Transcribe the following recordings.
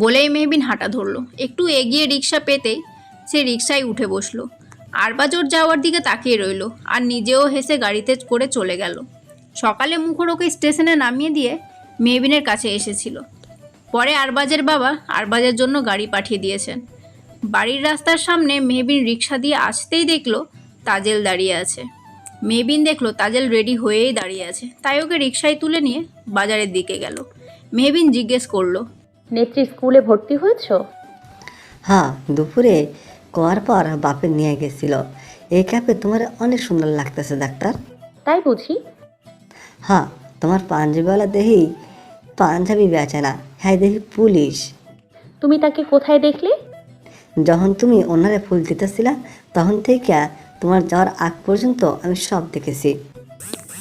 বলেই মেহবিন হাঁটা ধরলো। একটু এগিয়ে রিক্সা পেতেই সে রিক্সায় উঠে বসল। আরবাজোর যাওয়ার দিকে তাকিয়ে রইল আর নিজেও হেসে গাড়িতে করে চলে গেল। সকালে মুখর ওকে স্টেশনে নামিয়ে দিয়ে মেহবিনের কাছে এসেছিল। পরে আরবাজের বাবা আরবাজের জন্য গাড়ি পাঠিয়ে দিয়েছেন। বাড়ির রাস্তার সামনে মেহবিন রিক্সা দিয়ে আসতেই দেখল তাজেল দাঁড়িয়ে আছে। মেহবিন দেখল তাজেল রেডি হয়েই দাঁড়িয়ে আছে। তাই ওকে রিক্সায় তুলে নিয়ে বাজারের দিকে গেল। মেহবিন জিজ্ঞেস করল নেত্রী স্কুলে ভর্তি হয়েছো? হ্যাঁ দুপুরে কোয়ার পর বাপে নিয়ে গেছিল। এই ক্যাপে তোমার অনেক সুন্দর লাগতেছে ডাক্তার। তাই বুঝি? হ্যাঁ তোমার পাঞ্জাবিওয়ালা দেহি পাঞ্জাবি বেচে না হ্যাঁ দেখি পুলিশ। তুমি তাকে কোথায় দেখলে? যখন তুমি ওনারে ফুল দিতেছিলা তখন থেকে তোমার যাওয়ার আগ পর্যন্ত আমি সব দেখেছি।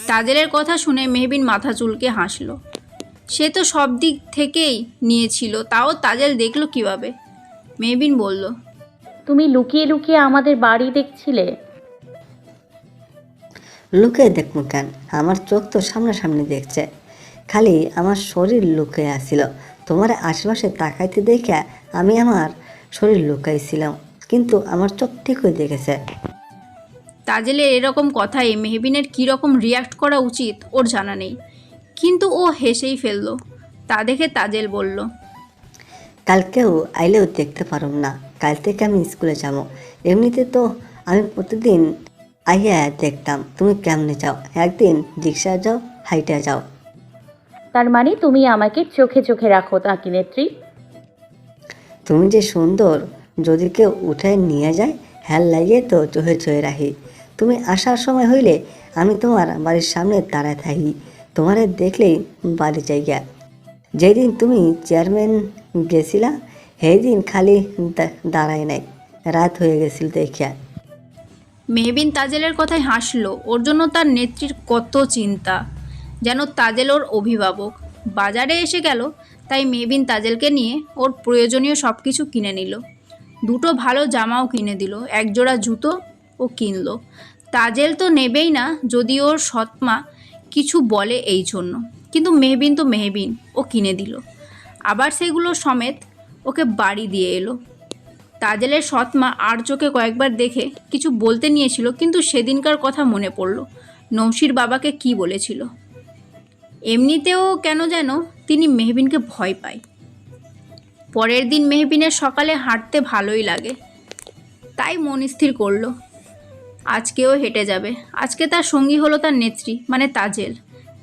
তাজেলের কথা শুনে মেহবিন মাথা চুলকে হাসলো। সে তো সব দিক থেকেই নিয়েছিল তাও তাজেল দেখল কীভাবে? মেহবিন বলল তুমি লুকিয়ে লুকিয়ে আমাদের বাড়ি দেখছিলে? লুকে দেখব কেন আমার চোখ তো সামনাসামনি দেখছে। খালি আমার শরীর লুকে আসছিল তোমার আশেপাশে তাকাইতে দেখে আমি আমার শরীর লুকাইছিলাম কিন্তু আমার চোখ ঠিকই দেখেছে। তাজেলের এরকম কথায় মেহবিনের কীরকম রিয়াক্ট করা উচিত ওর জানা নেই। কিন্তু ও হেসেই ফেলল। তা দেখে তাজেল বলল কালকেও আইলেও দেখতে পারো না। কাল থেকে আমি স্কুলে যাব। এমনিতে তো আমি প্রতিদিন আইয়া দেখতাম। তুমি কেমনে যাও? একদিন রিক্সা যাও হাইটে যাও। তার মানে তুমি আমাকে চোখে চোখে রাখো তাকি নেত্রী? তুমি যে সুন্দর যদি কেউ উঠে নিয়ে যায় হ্যাল লাগিয়ে তো চোহে চোহে রাখি। তুমি আসার সময় হইলে আমি তোমার বাড়ির সামনে দাঁড়ায় থাকি। তোমারে দেখলেই বাড়ি জায়গা যেদিন তুমি চেয়ারম্যান গেছিলা দিন খালি দাঁড়ায় নাই। রাত হয়ে গেছিল দেখিয়া। মেহবিন তাজেলের কথায় হাসলো। ওর জন্য তার নেত্রীর কত চিন্তা। যেন তাজেল ওর অভিভাবক। বাজারে এসে গেল, তাই মেহবিন তাজেলকে নিয়ে ওর প্রয়োজনীয় সব কিছু কিনে নিল। দুটো ভালো জামাও কিনে দিল, একজোড়া জুতো ও কিনলো। তাজেল তো নেবেই না, যদি ওর সৎমা কিছু বলে এই জন্য। কিন্তু মেহবিন তো মেহবিন, ও কিনে দিল। আবার সেগুলো সমেত ওকে বাড়ি দিয়ে এলো। তাজেলের সৎমা আর চোখে কয়েকবার দেখে কিছু বলতে নিয়েছিল, কিন্তু সেদিনকার কথা মনে পড়ল। নৌশির বাবাকে কি বলেছিল? এমনিতেও কেন যেন তিনি মেহবিনকে ভয় পায়। পরের দিন মেহবিনের সকালে হাঁটতে ভালোই লাগে। তাই মন স্থির করল। আজকেও হেঁটে যাবে। আজকে তার সঙ্গী হলো তার নেত্রী মানে তাজেল।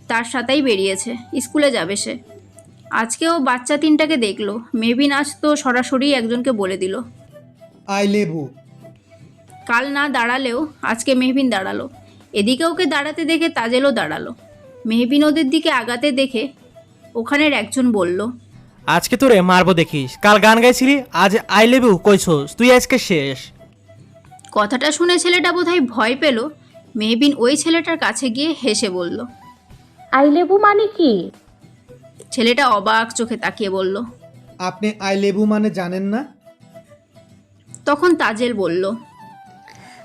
তার সাথেই বেরিয়েছে। স্কুলে যাবে সে। আজকেও বাচ্চা তিনটাকে দেখল। মেহবিন আজ তো সরাসরি একজনকে বলে দিল। আই লেবু। কাল না দাঁড়ালেও আজকে মেহবিন দাঁড়াল। এদিকে ওকে দাঁড়াতে দেখে তাজেলও দাঁড়াল। মেহবিন ওদের দিকে আগাতে দেখে ওখানের একজন বলল আজকে তোরে মারবো দেখিস। কাল গান গাইছিলি আজ আই লেভ ইউ কইছস। তুই আজকে শেষ। কথাটা শুনে ছেলেটা বোধহয় ভয় পেল। মেহবিন ওই ছেলেটার কাছে গিয়ে হেসে বলল আই লেবু মানে কি? ছেলেটা অবাক চোখে তাকিয়ে বলল আপনি আই লেবু মানে জানেন না? তখন তাজেল বলল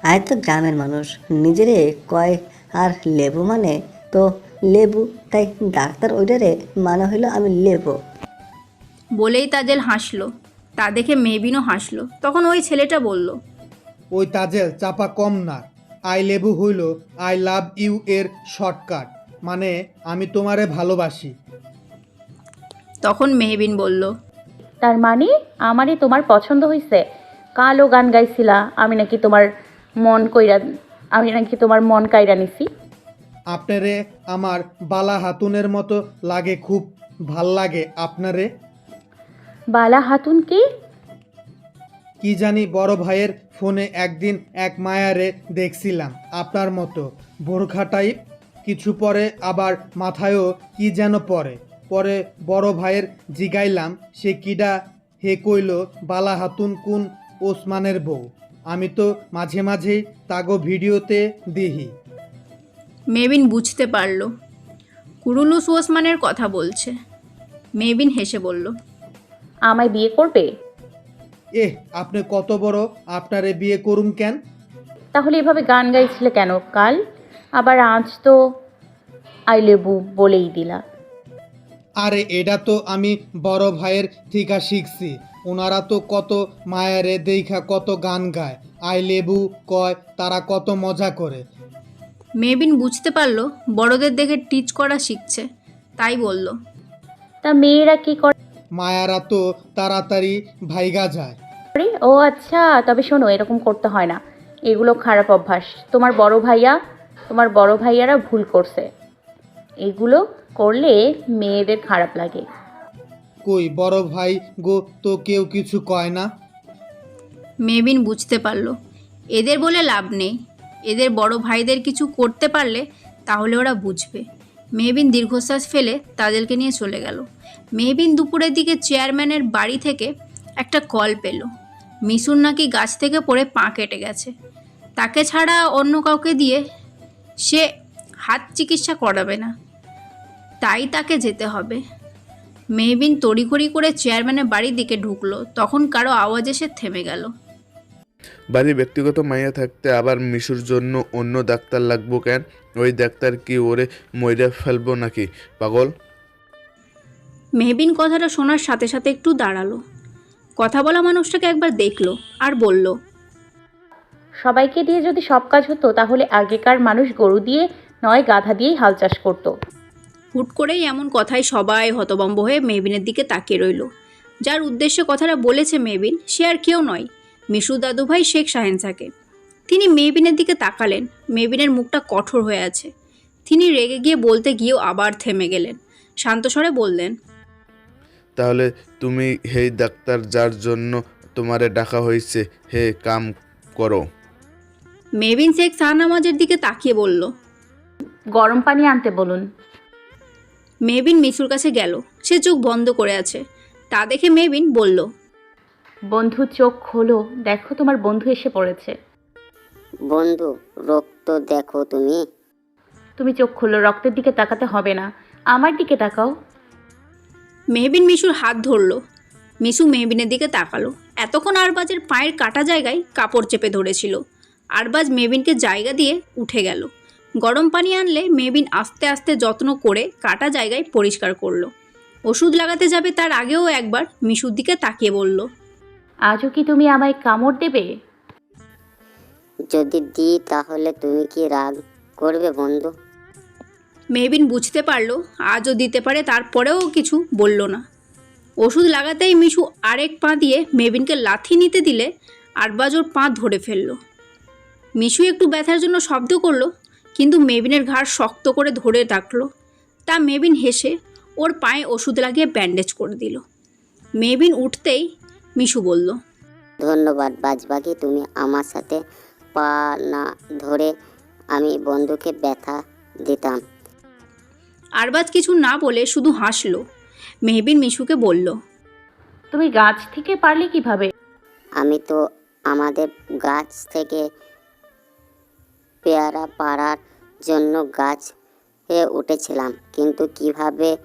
আয় তো গ্রামের মানুষ নিজেরে কয় আর লেবু মানে? তো লেবু তাই ডাক্তার ওইটারে মানে হইল আমি লেবু। বলেই তাজেল হাসলো। তা দেখে মেহবিনও হাসলো। তখন ওই ছেলেটা বলল ওই তাজেল চাপা কম না। আই লেবু হইল আই লাভ ইউ এর শর্টকাট। মানে আমি তোমারে ভালোবাসি। তখন মেহবিন বলল তার মানে আমারই তোমার পছন্দ হয়েছে কালো গান গাইছিলা আমি নাকি তোমার মন কইরা আমি নাকি তোমার মন কাইরা নিছি। আপনারে আমার বালা হাতুনের মতো লাগে খুব ভালো লাগে আপনারে? বালা হাতুন কে? কি জানি বড় ভাইয়ের ফোনে একদিন এক মায়ারে দেখছিলাম আপনার মতো। বোরখা টাইপ কিছু পরে আবার মাথায়ও কি যেন পরে। পরে বড় ভাইয়ের জিগাইলাম সে কিডা হে কইল বালা হাতুন কুন ওসমানের বউ? আমি তো মাঝে মাঝেই তাগো ভিডিওতে দিহি। মেবিন বুঝতে পারল। কুরুলুস ওসমানের কথা বলছে। মেবিন হেসে বলল আমায় বিয়ে করবে? এহ আপনি কত বড় আপনারে বিয়ে করুম কেন? তাহলে এভাবে গান গাইছিলে কেন কাল? আবার আজ তো আই লেবু বলেই দিলা। আরে এটা তো আমি বড় ভাইয়ের ঠিকা শিখছি। ওনারা তো কত মায়ারে দেখা কত গান গায়। আই লেবু কয় তারা কত মজা করে। মেবিন বুঝতে পারল বড়দের দেখে টিচ করা শিখছে তাই বলল। তা মেয়েরা কি করে? মায়ারা তো তাড়াতাড়ি ভাইগা যায়। ও আচ্ছা তবে শোনো এরকম করতে হয় না। এগুলো খারাপ অভ্যাস। তোমার বড় ভাইয়া তোমার বড় ভাইয়ারা ভুল করছে। এগুলো করলে মেয়েদের খারাপ লাগে। কই বড় ভাই গো তো কেউ কিছু কয় না? মেবিন বুঝতে পারল। এদের বলে লাভ নেই। এদের বড় ভাইদের কিছু করতে পারলে তাহলে ওরা বুঝবে। মেহবিন দীর্ঘশ্বাস ফেলে তাদেরকে নিয়ে চলে গেল। মেহবিন দুপুরের দিকে চেয়ারম্যানের বাড়ি থেকে একটা কল পেল। মিশুর নাকি গাছ থেকে পড়ে পা কেটে গেছে। তাকে ছাড়া অন্য কাউকে দিয়ে সে হাত চিকিৎসা করাবে না। তাই তাকে যেতে হবে। মেহবিন তড়িঘড়ি করে চেয়ারম্যানের বাড়ির দিকে ঢুকলো। তখন কারও আওয়াজ এসে থেমে গেল। বাড়ির ব্যক্তিগত মাইয়া থাকতে আবার মিশুর জন্য অন্য ডাক্তার লাগবো কেন? ওই ডাক্তার কি ওরে মইরা ফেলব নাকি? পাগল? মেহবিন কথাটা শোনার সাথে সাথে একটু দাঁড়াল। কথা বলা মানুষটাকে একবার দেখল আর বলল সবাইকে দিয়ে যদি সব কাজ হতো তাহলে আগেকার মানুষ গরু দিয়ে নয় গাধা দিয়েই হাল চাষ করতো। হুট করেই এমন কথায় সবাই হতবম্ব হয়ে মেহবিনের দিকে তাকিয়ে রইল। যার উদ্দেশ্যে কথাটা বলেছে মেহবিন সে আর কেউ নয় মিশু দাদুভাই শেখ শাহেনসাকে তিনি মেহবিনের দিকে তাকালেন মেহবিনের মুখটা কঠোর হয়ে আছে। তিনি রেগে গিয়ে বলতে গিয়েও আবার থেমে গেলেন। শান্তস্বরে বললেন তাহলে তুমি হেই ডাক্তার যার জন্য তোমারে ডাকা হয়েছে হে কাম করো। মেহবিন শেখ শাহনামাজের দিকে তাকিয়ে বলল গরম পানি আনতে বলুন। মেবিন মিশুর কাছে গেল সে চোখ বন্ধ করে আছে। তা দেখে মেবিন বলল বন্ধু চোখ খোলো দেখো তোমার বন্ধু এসে পড়েছে। বন্ধু রক্ত দেখো তুমি। তুমি চোখ খোলো রক্তের দিকে তাকাতে হবে না। আমার দিকে তাকাও। মেহবিন মিশুর হাত ধরলো। মিশু মেহবিনের দিকে তাকালো। এতক্ষণ আরবাজের পায়ের কাটা জায়গায় কাপড় চেপে ধরেছিল। আরবাজ মেহবিনকে জায়গা দিয়ে উঠে গেল। গরম পানি আনলে মেহবিন আস্তে আস্তে যত্ন করে কাটা জায়গায় পরিষ্কার করল। ওষুধ লাগাতে যাবে তার আগেও একবার মিশুর দিকে তাকিয়ে বলল আজও কি তুমি আমায় কামড় দেবে? যদি দিই তাহলে তুমি কি রাগ করবে বন্ধু? মেহবিন বুঝতে পারল, আজও দিতে পারে, তারপরেও কিছু বলল না। ওষুধ লাগাতেই মিশু আরেক পা দিয়ে মেবিনকে লাথি নিতে দিলে আরবাজ ওর পা ধরে ফেলল। মিশু একটু ব্যথার জন্য শব্দ করল, কিন্তু মেবিনের ঘাড় শক্ত করে ধরে রাখল তা মেবিন হেসে ওর পায়ে ওষুধ লাগিয়ে ব্যান্ডেজ করে দিল। মেবিন উঠতেই মিশু বলল, ধন্যবাদ বাজবাকি, তুমি আমার সাথে পা না ধরে আমি বন্ধুকে ব্যথা দিতাম। আরবাজ কিছু না বলে শুধু হাসলো। মেহবিন মিশুকে বলল তুমি গাছ থেকে পারলে কীভাবে? আমি তো আমাদের গাছ থেকে পেয়ারা পাড়ার জন্য গাছ এ উঠেছিলাম কিন্তু কীভাবে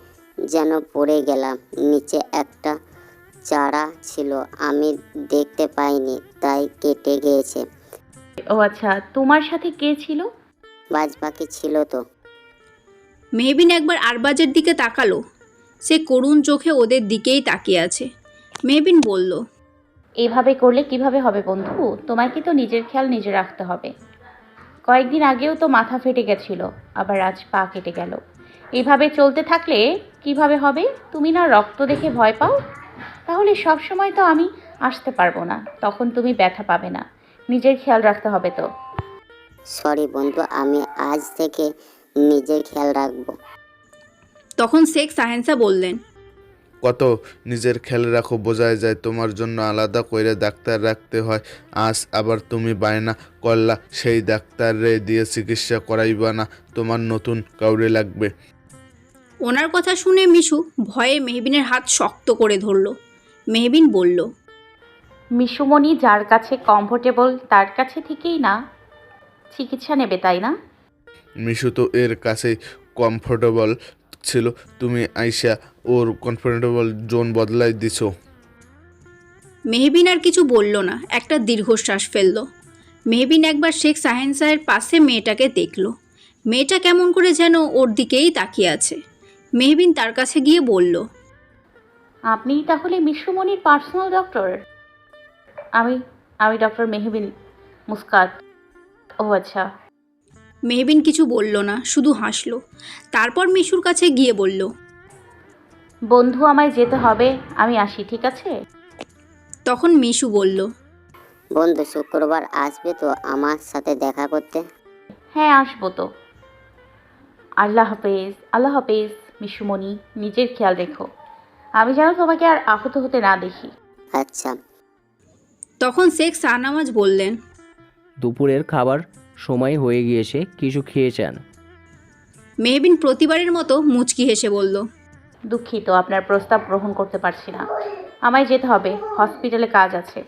যেন পড়ে গেলাম নিচে একটা চারা ছিল আমি দেখতে পাইনি তাই কেটে গিয়েছে। ও আচ্ছা তোমার সাথে কে ছিল? বাজ বাকি ছিল তো। মেহবিন একবার আরবাজের দিকে তাকালো। সে করুণ চোখে ওদের দিকেই তাকিয়ে আছে। মেহবিন বলল এভাবে করলে কীভাবে হবে বন্ধু? তোমাকে তো নিজের খেয়াল নিজে রাখতে হবে। কয়েকদিন আগেও তো মাথা ফেটে গেছিল আবার আজ পা কেটে গেল। এভাবে চলতে থাকলে কীভাবে হবে? তুমি না রক্ত দেখে ভয় পাও? তাহলে সব সময় তো আমি আসতে পারব না তখন তুমি ব্যথা পাবে না। নিজের খেয়াল রাখতে হবে তো। সরি বন্ধু আমি আজ থেকে নিজের খেয়াল রাখব। তখন শেখ সাহেন্সা বললেন কত নিজের খেয়াল রাখো বোঝাই যায় তোমার জন্য আলাদা করে ডাক্তার রাখতে হয়। আজ আবার তুমি বায়না করলা সেই ডাক্তাররে দিয়ে চিকিৎসা করাইবা না তোমার নতুন কাউরে লাগবে। ওনার কথা শুনে মিশু ভয়ে মেহবিনের হাত শক্ত করে ধরল। মেহবিন বলল মিশুমণি যার কাছে কমফোর্টেবল তার কাছে থেকেই না চিকিৎসা নেবে তাই না? মিশু তো এর কাছে কমফোর্টেবল ছিল। তুমি আইসা ওর কমফোর্টেবল জোন বদলাই দিছো। মেহবিন আর কিছু বলল না একটা দীর্ঘশ্বাস ফেলল। মেহবিন একবার শেখ সাহেন্সাহের পাশে মেয়েটাকে দেখল। মেয়েটা কেমন করে যেন ওর দিকেই তাকিয়ে আছে। মেহবিন তার কাছে গিয়ে বলল আপনি তাহলে মিশুমণির পার্সোনাল ডক্টর আমি আমি ডক্টর মেহবিন মুস্কাত। ও আচ্ছা। মেহবিন কিছু বলল না শুধু হাসল। তারপর মিশুর কাছে গিয়ে বলল বন্ধু আমায় যেতে হবে আমি আসি ঠিক আছে? তখন মিশু বলল বন্ধু শুক্রবার আসবে তো আমার সাথে দেখা করতে? হ্যাঁ আসব তো। আল্লাহ হাফেজ আল্লাহ হাফেজ মিশুমণি নিজের খেয়াল রেখো। আমি যেন তোমাকে আর আহত হতে না দেখি। আচ্ছা। তখন শেখ শাহনামাজ বললেন দুপুরের খাবার সময় হয়ে গিয়েছে কিছু খেয়েছেন? মেহবিন প্রতিবারের মতো মুচকি হেসে বলল দুঃখিত আপনার প্রস্তাব গ্রহণ করতে পারছি না। আমায় যেতে হবে হসপিটালে কাজ আছে।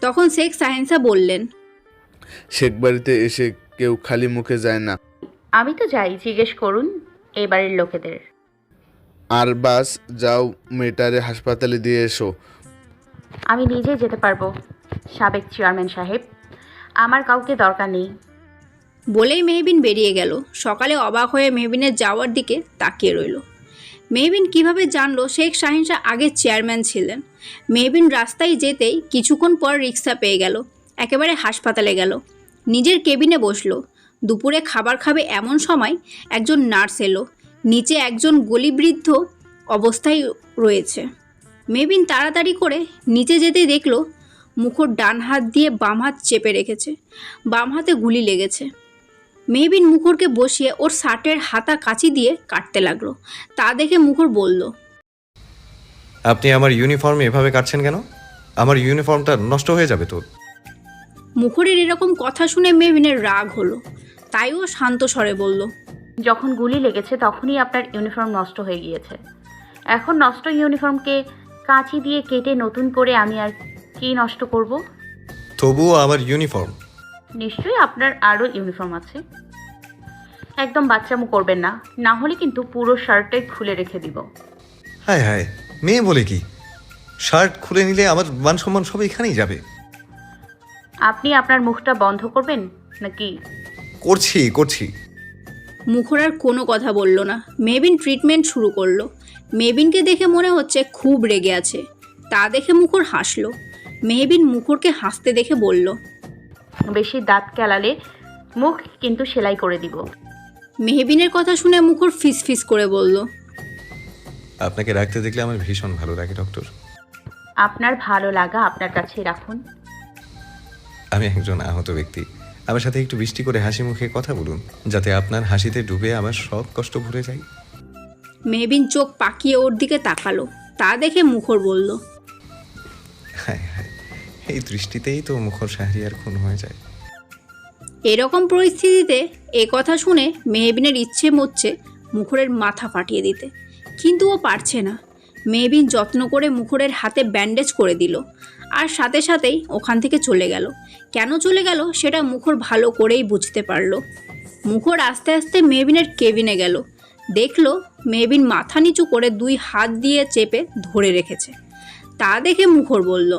তখন শেখ সাহেন্সা বললেন শেখ বাড়িতে এসে কেউ খালি মুখে যায় না। আমি তো যাই জিজ্ঞেস করুন এবারের লোকেদের। আর বাস যাও মেয়েটারে হাসপাতালে দিয়ে এসো। আমি নিজে যেতে পারব সাবেক চেয়ারম্যান সাহেব। আমার কাউকে দরকার নেই। বলেই মেহবিন বেরিয়ে গেল। সকালে অবাক হয়ে মেহবিনের যাওয়ার দিকে তাকিয়ে রইল। মেহবিন কীভাবে জানলো শেখ শাহিনশাহ আগে চেয়ারম্যান ছিলেন? মেহবিন রাস্তায় যেতেই কিছুক্ষণ পর রিক্সা পেয়ে গেল। একেবারে হাসপাতালে গেল। নিজের কেবিনে বসল। দুপুরে খাবার খাবে এমন সময় একজন নার্স এলো। নিচে একজন গলিবৃদ্ধ অবস্থায় রয়েছে। মেহবিন তাড়াতাড়ি করে নিচে যেতে দেখল মুখর ডান হাত দিয়ে বাম হাত চেপে রেখেছে। বাম হাতে গুলি লেগেছে। মেহবিন মুখরকে বসিয়ে ওর শার্টের হাতা কাচি দিয়ে কাটতে লাগল। তা দেখে মুখর বলল আপনি আমার ইউনিফর্ম এভাবে কাটছেন কেন? আমার ইউনিফর্মটা নষ্ট হয়ে যাবে তো? মুখরের এরকম কথা শুনে মেহবিনের রাগ হলো। তাই ও শান্ত স্বরে বলল যখন গুলি লেগেছে তখনই আপনার ইউনিফর্ম নষ্ট হয়ে গিয়েছে। এখন নষ্ট ইউনিফর্মকে কাঁচি দিয়ে কেটে নতুন করে আমি আর কি নষ্ট করব? তবুও আমার ইউনিফর্ম নিশ্চয়ই আপনার আরও ইউনিফর্ম আছে। একদম বাচ্চামো করবেন না। না হলে কিন্তু পুরো শার্টটাই খুলে রেখে দিব। হায় হায় মেয়ে বলে কি? শার্ট খুলে নিলে আমার মান সম্মান সব এখানেই যাবে। আপনি আপনার মুখটা বন্ধ করবেন নাকি? করছি করছি। মুখর আর কোনো কথা বলল না। মেবিন ট্রিটমেন্ট শুরু করল। মেবিনকে দেখে মনে হচ্ছে খুব রেগে আছে। তা দেখে মুখর হাসলো। মেহবিন মুখরকে হাসতে দেখে বলল বেশি দাঁত কেলালে মুখ কিন্তু সেলাই করে দিব। মেহবিনের কথা শুনে মুখর ফিস ফিস করে বলল আপনাকে রাখতে দেখলে আমার ভীষণ ভালো লাগে ডক্টর। আপনার ভালো লাগা আপনার কাছে রাখুন। আমি একজন আহত ব্যক্তি। আমার সাথে একটু বৃষ্টি করে হাসি মুখে কথা বলুন যাতে আপনার হাসিতে ডুবে আমার সব কষ্ট ভুলে যায় মেহবিন চোখ পাকিয়ে ওর দিকে তাকালো। তা দেখে মুখর বলল হায় হায়। এই দৃষ্টিতেই তো মুখর শাহরিয়ার খুন হয়ে যায়। এরকম পরিস্থিতিতে এ কথা শুনে মেহবিনের ইচ্ছে মচ্ছে মুখরের মাথা ফাটিয়ে দিতে। কিন্তু ও পারছে না। মেহবিন যত্ন করে মুখরের হাতে ব্যান্ডেজ করে দিল আর সাথে সাথেই ওখান থেকে চলে গেল। কেন চলে গেল সেটা মুখর ভালো করেই বুঝতে পারল। মুখর আস্তে আস্তে মেহবিনের কেবিনে গেল। দেখল মেহবিন মাথা নিচু করে দুই হাত দিয়ে চেপে ধরে রেখেছে। তা দেখে মুখর বলল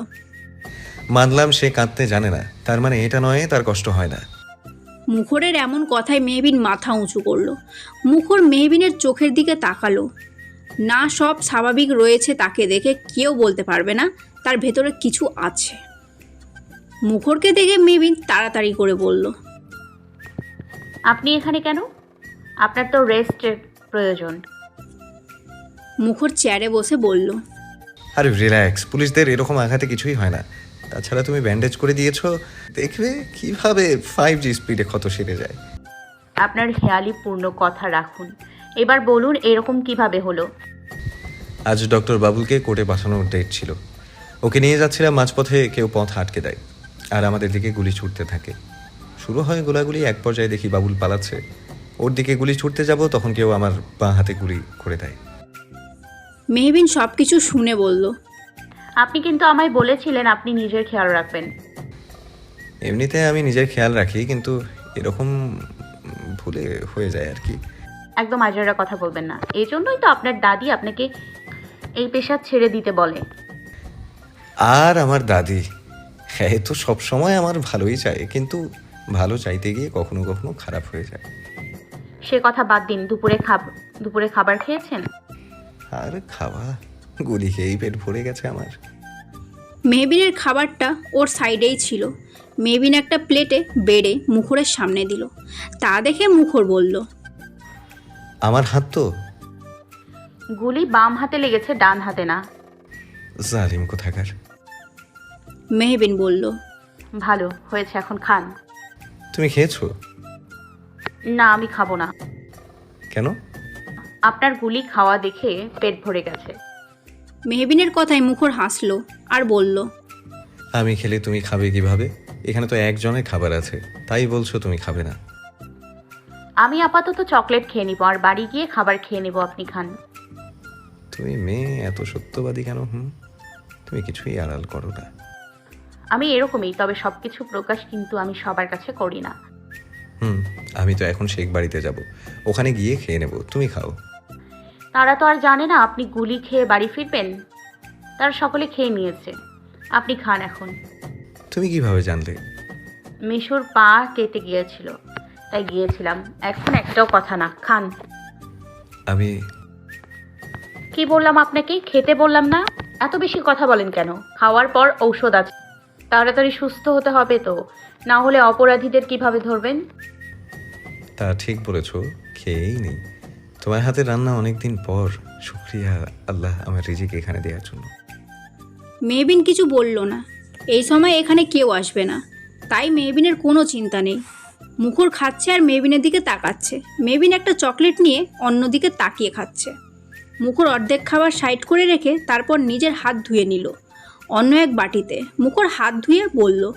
মানলাম সে কাঁদতে জানে না। তার মানে এটা নয় তার কষ্ট হয় না। মুখরের এমন কথায় মেহবিন মাথা উঁচু করল। মুখর মেহবিনের চোখের দিকে তাকালো। না সব স্বাভাবিক রয়েছে তাকে দেখে কেউ বলতে পারবে না তার ভেতরে কিছু আছে। মুখরকে দেখে মেহবিন তাড়াতাড়ি করে বলল আপনি এখানে কেন? আপনার তো রেস্টের প্রয়োজন। মুখর চেয়ারে বসে বলল আরে রিল্যাক্স। পুলিশদের এরকম আঘাতে কিছুই হয় না। তাছাড়া তুমি ব্যান্ডেজ করে দিয়েছ দেখবে কীভাবে ফাইভ জি স্পিডে ক্ষত সেরে যায়। আপনার হেয়ালি পূর্ণ কথা রাখুন। এবার বলুন এরকম কীভাবে হলো? আজ ডক্টর বাবুলকে কোর্টে পাঠানোর ডেট ছিল। ওকে নিয়ে যাচ্ছিলাম মাঝপথে কেউ পথ আটকে দেয়। আর আমাদের দিকে গুলি ছুটতে থাকে। শুরু হয় গোলাগুলি এক পর্যায়ে দেখি বাবুল পালাচ্ছে। ওর দিকে গুলি ছুটতে যাব তখন কেউ আমার বাঁ হাতে গুলি করে দেয়। মেহবিন সব কিছু শুনে বলল আপনি কিন্তু আমায় বলেছিলেন আপনি নিজের খেয়াল রাখবেন। এমনিতে আমি নিজের খেয়াল রাখি কিন্তু এরকম ভুলে হয়ে যায় আর কি। একদম আজারা কথা বলবেন না। এই জন্যই তো আপনার দাদি আপনাকে এই পেশা ছেড়ে দিতে বলে। আর আমার দাদি হ্যাঁ তো সব সময় আমার ভালোই চায় কিন্তু ভালো চাইতে গিয়ে কখনো কখনো খারাপ হয়ে যায়। সে কথা বাদ দিন দুপুরে খাব দুপুরে খাবার খেয়েছেন? আর খাওয়া গুলি খেয়েই পেট ভরে গেছে আমার। মেহবিনের খাবারটা ওর সাইডেই ছিল। মেহবিন একটা প্লেটে বেড়ে মুখরের সামনে দিল। তা দেখে মুখর বলল আমার হাত তো? গুলি বাম হাতে লেগেছে ডান হাতে না। জালিম কোথাকার? মেহবিন বলল ভালো হয়েছে এখন খান। তুমি খেয়েছো? না আমি খাব না। কেন? আপনার গুলি খাওয়া দেখে পেট ভরে গেছে। মেহবিনের কথায় মুখর হাসলো আর বলল আমি খেলে তুমি খাবে কীভাবে? এখানে তো একজনের খাবার আছে। তাই বলছো তুমি খাবে না। আমি আপাতত চকলেট খেয়ে নিব আর বাড়ি গিয়ে খাবার খেয়ে নেব আপনি খান। তুমি মেয়ে এত সত্যবাদী কেন হুম? তুমি কিছুই আড়াল করো না। আমি এরকমই তবে সব কিছু প্রকাশ কিন্তু আমি সবার কাছে করি না। হুম আমি তো এখন শেখ বাড়িতে যাব। ওখানে গিয়ে খেয়ে নেব। তুমি খাও। তারা তো আর জানে না আপনি গুলি খেয়ে বাড়ি ফিরবেন। তারা সকলে খেয়ে নিয়েছে। আপনি খান এখন। তুমি কীভাবে জানলে? মিশুর পা কেটে গিয়েছিল। তাই গিয়েছিলাম। এখন একটাও কথা না। খান। আমি কি বললাম আপনাকে? খেতে বললাম না? এত বেশি কথা বলেন কেন? খাওয়ার পর ঔষধ আছে। তাড়াতাড়ি সুস্থ হতে হবে তো। না হলে অপরাধীদের কীভাবে ধরবেন? তা ঠিক বলেছ। খেয়েই নেই। তোমার হাতে রান্না অনেক দিন পর। শুক্রিয়া আল্লাহ আমার রিজিক এখানে দেওয়ার জন্য। মেহবিন কিছু বলল না। এই সময় এখানে কেউ আসবে না। তাই মেহবিনের কোনো চিন্তা নেই। মুখর খাচ্ছে আর মেহবিনের দিকে তাকাচ্ছে। মেবিন একটা চকলেট নিয়ে অন্যদিকে তাকিয়ে খাচ্ছে। মুখর অর্ধেক খাবার সাইড করে রেখে তারপর নিজের হাত ধুয়ে নিল। অন্য এক বাটিতে মুখর হাত ধুয়ে বলল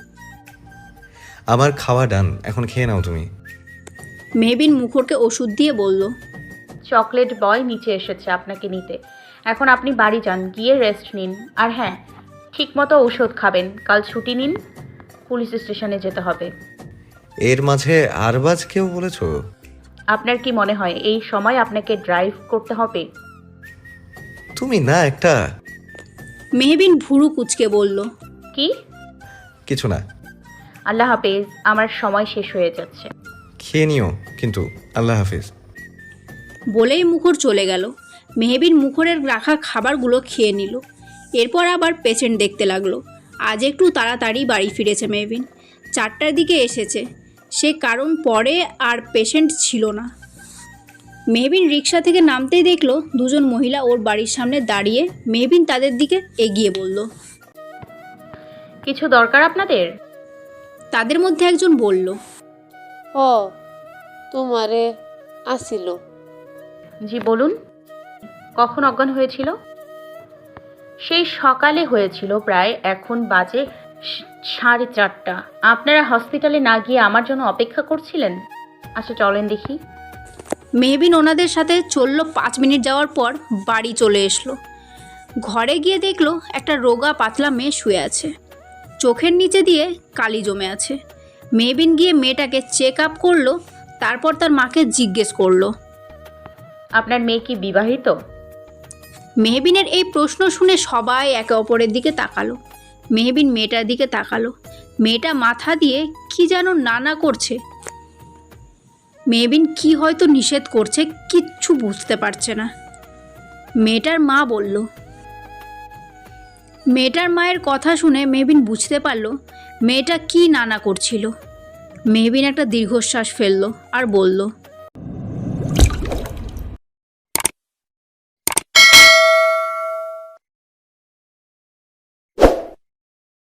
আমার খাওয়া ডান এখন খেয়ে নাও তুমি। মেবিন মুখরকে ওষুধ দিয়ে বলল চকলেট বয় নিচে এসেছে আপনাকে নিতে। এখন আপনি বাড়ি যান গিয়ে রেস্ট নিন। আর হ্যাঁ ঠিকমতো ঔষধ খাবেন। কাল ছুটি নিন পুলিশ স্টেশনে যেতে হবে। এর মাঝে আরবাজ কেউ বলেছ? আপনার কি মনে হয় এই সময় আপনাকে ড্রাইভ করতে হবে? তুমি না একটা মেহবিন ভুরু কুচকে বলল। কি? কিছু না। আল্লাহ হাফেজ আমার সময় শেষ হয়ে যাচ্ছে। খেয়ে নিও কিন্তু আল্লাহ হাফিজ। বলেই মুখর চলে গেল। মেহবিন মুখরের রাখা খাবারগুলো খেয়ে নিল। এরপর আবার পেশেন্ট দেখতে লাগল। আজ একটু তাড়াতাড়ি বাড়ি ফিরেছে মেহবিন। চারটার দিকে এসেছে। সে কারণ পরে আর পেশেন্ট ছিল না। মেহবিন রিক্সা থেকে নামতেই দেখল দুজন মহিলা ওর বাড়ির সামনে দাঁড়িয়ে মেহবিন তাদের দিকে এগিয়ে বলল কিছু দরকার আপনাদের? তাদের মধ্যে একজন বলল ও তোমারে আসিল। জি, বলুন। কখন অজ্ঞান হয়েছিল? সেই সকালে হয়েছিল, প্রায় এখন বাজে সাড়ে চারটা। আপনারা হসপিটালে না গিয়ে আমার জন্য অপেক্ষা করছিলেন? আচ্ছা চলেন দেখি। মেহবিন ওনাদের সাথে চলল পাঁচ মিনিট যাওয়ার পর বাড়ি চলে এসলো। ঘরে গিয়ে দেখল একটা রোগা পাতলা মেয়ে শুয়ে আছে। চোখের নিচে দিয়ে কালি জমে আছে। মেহবিন গিয়ে মেয়েটাকে চেক আপ করল, তারপর তার মাকে জিজ্ঞেস করল। আপনার মেয়ে কি বিবাহিত? মেহবিনের এই প্রশ্ন শুনে সবাই একে অপরের দিকে তাকালো। মেহবিন মেয়েটার দিকে তাকালো। মেয়েটা মাথা দিয়ে কি যেন নানা করছে। মেহবিন কি হয়তো নিষেধ করছে কিচ্ছু বুঝতে পারছে না। মেয়েটার মা বলল, মেয়েটার মায়ের কথা শুনে মেহবিন বুঝতে পারল মেয়েটা কি নানা করছিল। মেহবিন একটা দীর্ঘশ্বাস ফেলল আর বলল